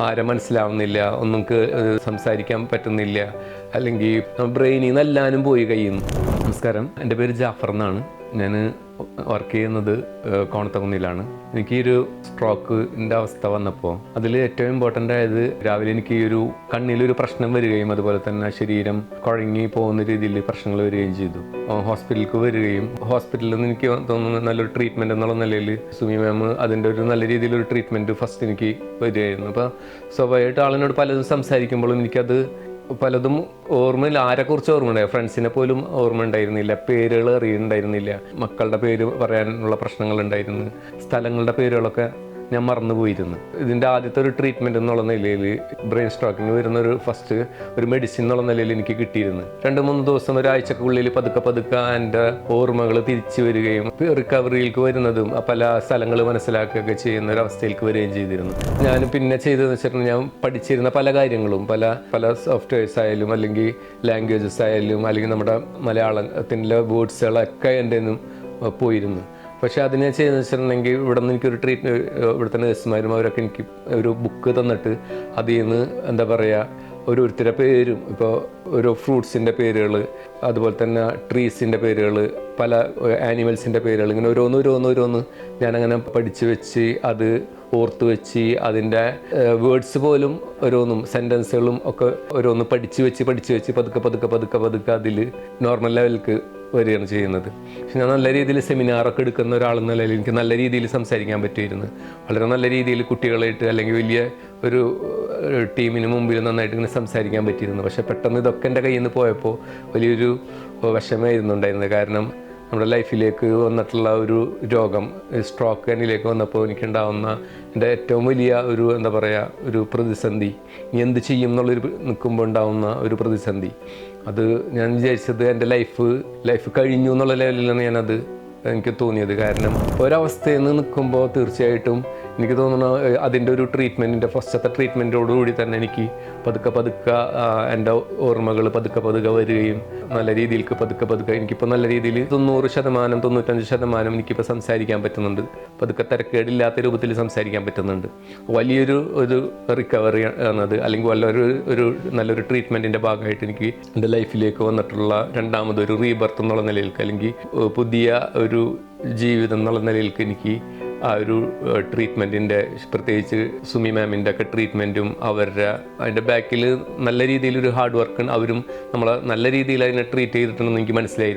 ആരെ മനസ്സിലാവുന്നില്ല ഒന്നും സംസാരിക്കാൻ പറ്റുന്നില്ല അല്ലെങ്കിൽ ബ്രെയിനിൽ നിന്ന് എല്ലാവരും പോയി കഴിയുന്നു. നമസ്കാരം. എന്റെ പേര് ജാഫർ എന്നാണ്. ഞാൻ വർക്ക് ചെയ്യുന്നത് കോണത്തകുന്നിലാണ്. എനിക്ക് ഈ ഒരു സ്ട്രോക്കിന്റെ അവസ്ഥ വന്നപ്പോൾ അതിൽ ഏറ്റവും ഇമ്പോർട്ടന്റ് ആയത് രാവിലെ എനിക്ക് ഈ ഒരു കണ്ണിലൊരു പ്രശ്നം വരികയും അതുപോലെ തന്നെ ശരീരം കുഴങ്ങി പോകുന്ന രീതിയിൽ പ്രശ്നങ്ങൾ വരികയും ചെയ്തു. ഹോസ്പിറ്റലിലേക്ക് വരികയും ഹോസ്പിറ്റലിൽ നിന്ന് എനിക്ക് തോന്നുന്നു നല്ലൊരു ട്രീറ്റ്മെന്റ് എന്നുള്ള നിലയിൽ സുമി മാം അതിന്റെ ഒരു നല്ല രീതിയിലൊരു ട്രീറ്റ്മെന്റ് ഫസ്റ്റ് എനിക്ക് വരികയായിരുന്നു. അപ്പോൾ സ്വാഭാവികമായിട്ട് ആളിനോട് പലതും സംസാരിക്കുമ്പോഴും എനിക്കത് പലതും ഓർമ്മയില്ല. ആരെക്കുറിച്ച് ഓർമ്മയുണ്ടായി? ഫ്രണ്ട്സിനെ പോലും ഓർമ്മ ഉണ്ടായിരുന്നില്ല. പേരുകൾ അറിയുന്നുണ്ടായിരുന്നില്ല. മക്കളുടെ പേര് പറയാനുള്ള പ്രശ്നങ്ങൾ ഉണ്ടായിരുന്നു സ്ഥലങ്ങളുടെ പേരുകളൊക്കെ ഞാൻ മറന്നു പോയിരുന്നു ഇതിന്റെ ആദ്യത്തെ ഒരു ട്രീറ്റ്മെന്റ് എന്നുള്ള നിലയിൽ ബ്രെയിൻ സ്ട്രോക്കിന് വരുന്ന ഒരു ഫസ്റ്റ് ഒരു മെഡിസിൻ എന്നുള്ള നിലയിൽ എനിക്ക് കിട്ടിയിരുന്നു. രണ്ട് മൂന്ന് ദിവസം ഒരാഴ്ചക്കുള്ളിൽ പതുക്കെ പതുക്കെ എന്റെ ഓർമ്മകൾ തിരിച്ചു വരികയും റിക്കവറിയിലേക്ക് വരുന്നതും പല സ്ഥലങ്ങൾ മനസ്സിലാക്കുകയൊക്കെ ചെയ്യുന്ന ഒരു അവസ്ഥയിലേക്ക് വരികയും ചെയ്തിരുന്നു. ഞാൻ പിന്നെ ചെയ്തതെന്ന് വെച്ചിട്ടുണ്ടെങ്കിൽ ഞാൻ പഠിച്ചിരുന്ന പല കാര്യങ്ങളും പല പല സോഫ്റ്റ്വെയർസ് ആയാലും അല്ലെങ്കിൽ ലാംഗ്വേജസ് ആയാലും അല്ലെങ്കിൽ നമ്മുടെ മലയാളത്തിന്റെ വേർഡ്സുകളൊക്കെ എന്റെ നിന്നും പോയിരുന്നു. പക്ഷേ അതിനെ ചെയ്യുന്ന വെച്ചിട്ടുണ്ടെങ്കിൽ ഇവിടെ നിന്ന് എനിക്കൊരു ട്രീറ്റ് ഇവിടുത്തെ നഴ്സുമാരും അവരൊക്കെ എനിക്ക് ഒരു ബുക്ക് തന്നിട്ട് അതിൽ നിന്ന് എന്താ പറയുക ഓരോരുത്തരുടെ പേരും ഇപ്പോൾ ഓരോ ഫ്രൂട്ട്സിന്റെ പേരുകൾ അതുപോലെ തന്നെ ട്രീസിന്റെ പേരുകൾ പല ആനിമൽസിന്റെ പേരുകൾ ഇങ്ങനെ ഓരോന്ന് ഓരോന്ന് ഓരോന്ന് ഞാനങ്ങനെ പഠിച്ചു വെച്ച് അത് ഓർത്ത് വെച്ച് അതിന്റെ വേർഡ്സ് പോലും ഓരോന്നും സെന്റൻസുകളും ഒക്കെ ഓരോന്ന് പഠിച്ചു വെച്ച് പഠിച്ചു വെച്ച് പതുക്കെ പതുക്കെ പതുക്കെ പതുക്കെ അതിൽ നോർമൽ ലെവലിലേക്ക് വരികയാണ് ചെയ്യുന്നത്. പക്ഷെ ഞാൻ നല്ല രീതിയിൽ സെമിനാറൊക്കെ എടുക്കുന്ന ഒരാളെന്ന നിലയിൽ എനിക്ക് നല്ല രീതിയിൽ സംസാരിക്കാൻ പറ്റുമായിരുന്നു വളരെ നല്ല രീതിയിൽ കുട്ടികളായിട്ട് അല്ലെങ്കിൽ വലിയ ഒരു ടീമിന് മുമ്പിൽ നന്നായിട്ട് ഇങ്ങനെ സംസാരിക്കാൻ പറ്റിയിരുന്നു. പക്ഷെ പെട്ടെന്ന് ഇതൊക്കെ എന്റെ കയ്യിൽ നിന്ന് പോയപ്പോൾ വലിയൊരു വിഷമമായിരുന്നു ഉണ്ടായിരുന്നത്. കാരണം നമ്മുടെ ലൈഫിലേക്ക് വന്നിട്ടുള്ള ഒരു രോഗം സ്ട്രോക്ക് എന്നിലേക്ക് വന്നപ്പോൾ എനിക്കുണ്ടാവുന്ന എന്റെ ഏറ്റവും വലിയ ഒരു എന്താ പറയുക ഒരു പ്രതിസന്ധി. ഇനി എന്ത് ചെയ്യും എന്നുള്ളൊരു നിൽക്കുമ്പോൾ ഉണ്ടാവുന്ന ഒരു പ്രതിസന്ധി. അത് ഞാൻ വിചാരിച്ചത് എന്റെ ലൈഫ് ലൈഫ് കഴിഞ്ഞു എന്നുള്ള ലെവലിലാണ് ഞാനത് എനിക്ക് തോന്നിയത്. കാരണം ഒരവസ്ഥയിൽ നിന്ന് നിൽക്കുമ്പോൾ തീർച്ചയായിട്ടും എനിക്ക് തോന്നുന്നു അതിന്റെ ഒരു ട്രീറ്റ്മെന്റിന്റെ ഫസ്റ്റത്തെ ട്രീറ്റ്മെന്റോടുകൂടി തന്നെ എനിക്ക് പതുക്കെ പതുക്കെ എന്റെ ഓർമ്മകൾ പതുക്കെ പതുക്കെ വരികയും നല്ല രീതിയിലേക്ക് പതുക്കെ പതുക്കെ എനിക്കിപ്പോൾ നല്ല രീതിയിൽ തൊണ്ണൂറ് ശതമാനം തൊണ്ണൂറ്റഞ്ച് ശതമാനം എനിക്കിപ്പോൾ സംസാരിക്കാൻ പറ്റുന്നുണ്ട്. പതുക്കെ തിരക്കേടില്ലാത്ത രൂപത്തിൽ സംസാരിക്കാൻ പറ്റുന്നുണ്ട്. വലിയൊരു ഒരു റിക്കവറി ആണത്. അല്ലെങ്കിൽ വല്ലൊരു ഒരു നല്ലൊരു ട്രീറ്റ്മെന്റിന്റെ ഭാഗമായിട്ട് എനിക്ക് എന്റെ ലൈഫിലേക്ക് വന്നിട്ടുള്ള രണ്ടാമതൊരു റീബർത്ത് എന്നുള്ള നിലയിലേക്ക് അല്ലെങ്കിൽ പുതിയ ഒരു ജീവിതം എന്നുള്ള നിലയിലേക്ക് എനിക്ക് ആ ഒരു ട്രീറ്റ്മെന്റിന്റെ പ്രത്യേകിച്ച് സുമി മാമിന്റെ ഒക്കെ ട്രീറ്റ്മെന്റും അവരുടെ അതിന്റെ ബാക്കിൽ നല്ല രീതിയിലൊരു ഹാർഡ് വർക്ക് അവരും നമ്മളെ നല്ല രീതിയിൽ അതിനെ ട്രീറ്റ് ചെയ്തിട്ടുണ്ടെന്ന് എനിക്ക് മനസ്സിലായി